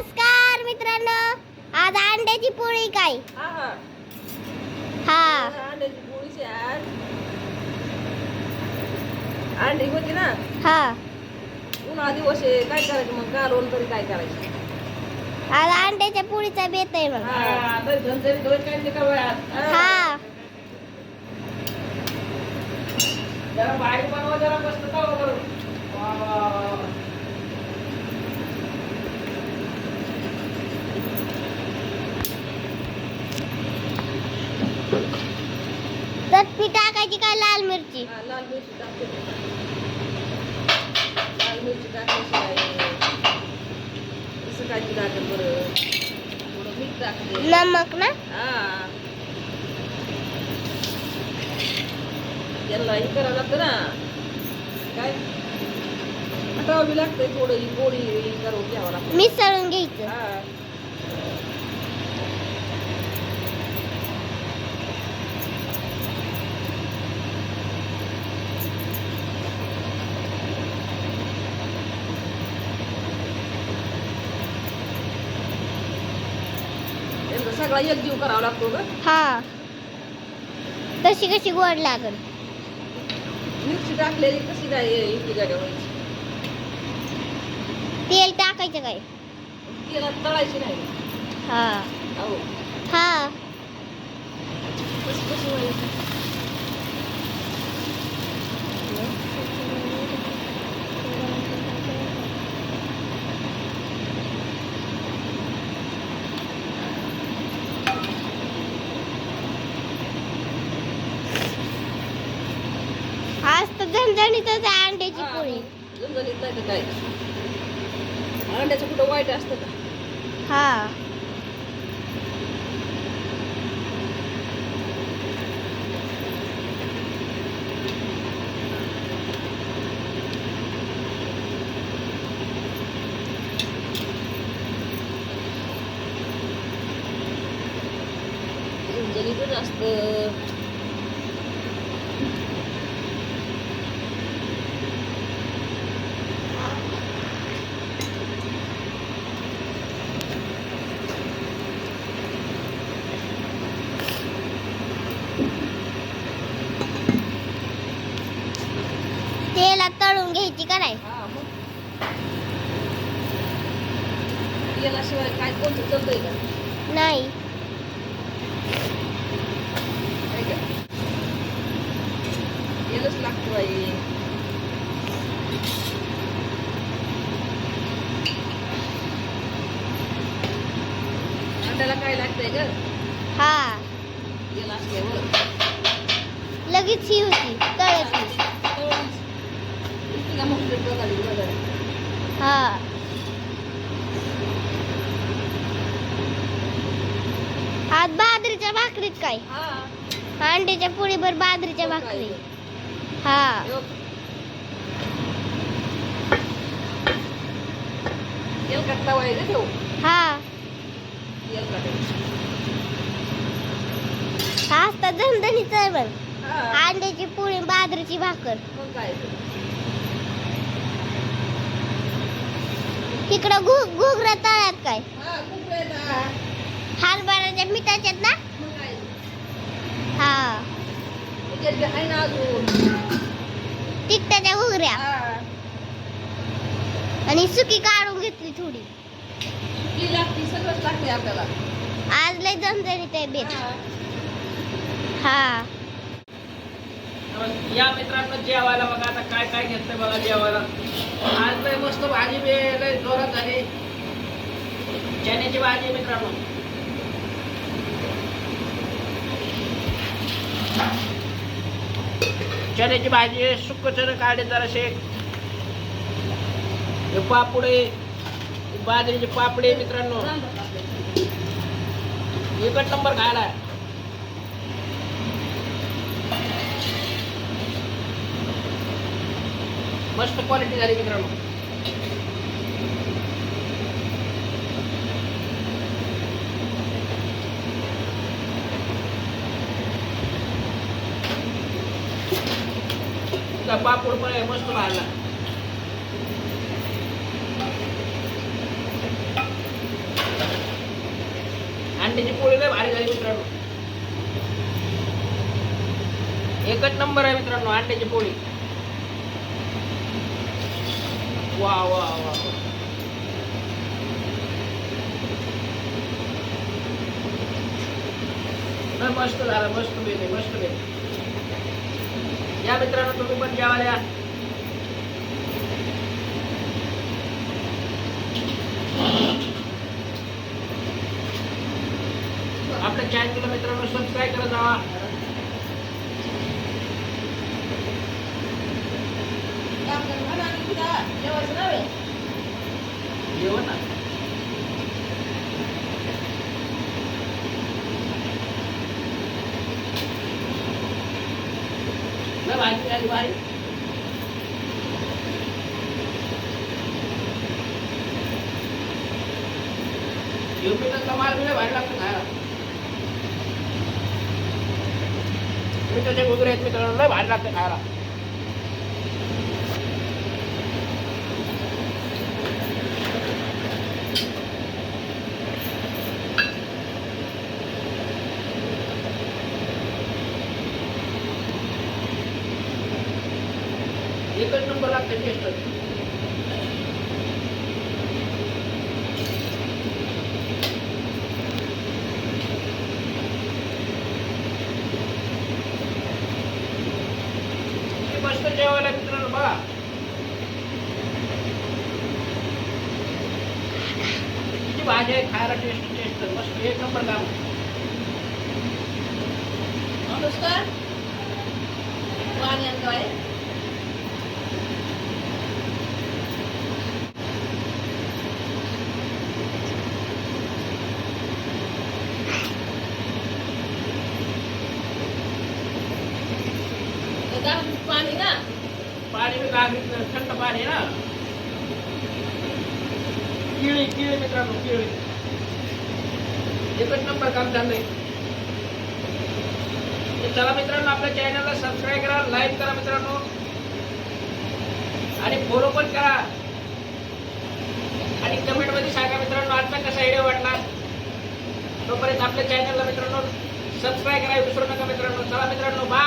नमस्कार मित्रांनो. आज अंड्याची पोळी काय? हा हा. हा. अंड्याची पोळीची आज. अंडी होती ना? हा. दिवस आहे. काय करायचं मग? कालवण तरी काय करायचं? आज अंड्याच्या पोळीचा बेत आहे मग. हा जरा बारीक बनवा जरा मस्त तवा करून. वा, वा, वा. टाकायची काय लाल मिरची? हा, लाल मिरची टाकते. लाल मिरची टाकायशिवाय कसं काय ती टाकत बरं. थोडं मीठ टाकते. नमक ना? हा. यांना हे करावं लागतं ना. काय? हटावं बी लागतंय थोडं ही करून घ्यावं लागतं. मिसळून घ्यायचं. हा. सगळा एकजीव करावा लागतो ग. हा. तशी कशी गोड लागल? मिरची टाकलेली कशी काय इतकी गाड्या व्हायची तेल टाकायचं काय? तिला तळायची नाही. हा. अहो. हा. कशी कशी व्हायची आज तर झणझणीतच आहे अंड्याची पोळी. झणझणीत नाही तर काय? अंड्याचं कुठं वाईट असतं का? हा. झणझणीतच असतं. तेलात तळून घ्यायची का नाही? हा तेलाशिवाय काय कोणतं चालतंय का? नाही. तेलच लागतं बाई. अंड्याला काय लागतंय ग? हा. तेल असल्यावर. लगेच ही होती तळत हा. आज बाजरीच्या भाकरीत काय? हा. अंड्याच्या पोळीभर बाजरीच्या हो भाकरी? हा. यो. तेल कट्टा व्हायचं ठेव? हा. झणझणीच आहे बघ. हा. अंड्याची पोळी बाजरीची भाकर. मग काय तिकडं घु घुगऱ्या तळ्यात काय? हा. हरभऱ्याच्या मिठाच्यात ना? हा. तिकटाच्या घुगऱ्या. हा. आणि सुकी काढून घेतली थोडी. ती लागती सगळंच लागते आपल्याला. आज लय झणझणीत आहे बेत. हा. या मित्रांनो जेवायला बघा आता काय काय घेतलंय बघा जेवायला. आज लय मस्त भाजी बी लय जोरात झाली. चण्याची भाजी मित्रांनो. चण्याची भाजी सुक्क चणे काढले जराशे हे पापुडे बाजरीचे पापडे मित्रांनो. एकच नंबर खायला मस्त क्वालिटी झाली मित्रांनो. तुझा पापड पण आहे मस्त भाजला. अंड्याची पोळी लय भारी झाली मित्रांनो. एकच नंबर आहे मित्रांनो अंड्याची पोळी. वा वा वा वा. नाही, मस्त झालं मस्त बेत मस्त बेत या मित्रांनो तुम्ही पण जेवायला या. आपल्या चॅनलला मित्रांनो सबस्क्राईब करत जावा. जेवायचं नव्हे जेवण ना लय भाजी आली भारी युपीचा माल बिले भारी लागतो खायला मिठाचे वगैरे आहेत मित्रांनो लय भारी लागते खायला एकच नंबर लागते टेस्ट मस्त जेवायला मित्रांनो बघा किती भाजी आहे खायला टेस्ट टेस्ट मस्त एक नंबर काम नमस्कार. पाणी आणलं आहे तर पानी पाणी पानी में मी थंड पाणी ना. केळी केळी मित्रांनो केळी. एकच नंबर काम चाललंय चला मित्रांनो आपल्या चॅनलला सबस्क्राईब करा लाईक करा मित्रांनो. आणि फॉलो पण करा. आणि कमेंटमध्ये सांगा मित्रांनो आजचा कसा व्हिडिओ वाटला? तोपर्यंत आपल्या चॅनलला मित्रांनो सबस्क्राईब करा विसरू नका मित्रांनो. चला मित्रांनो बा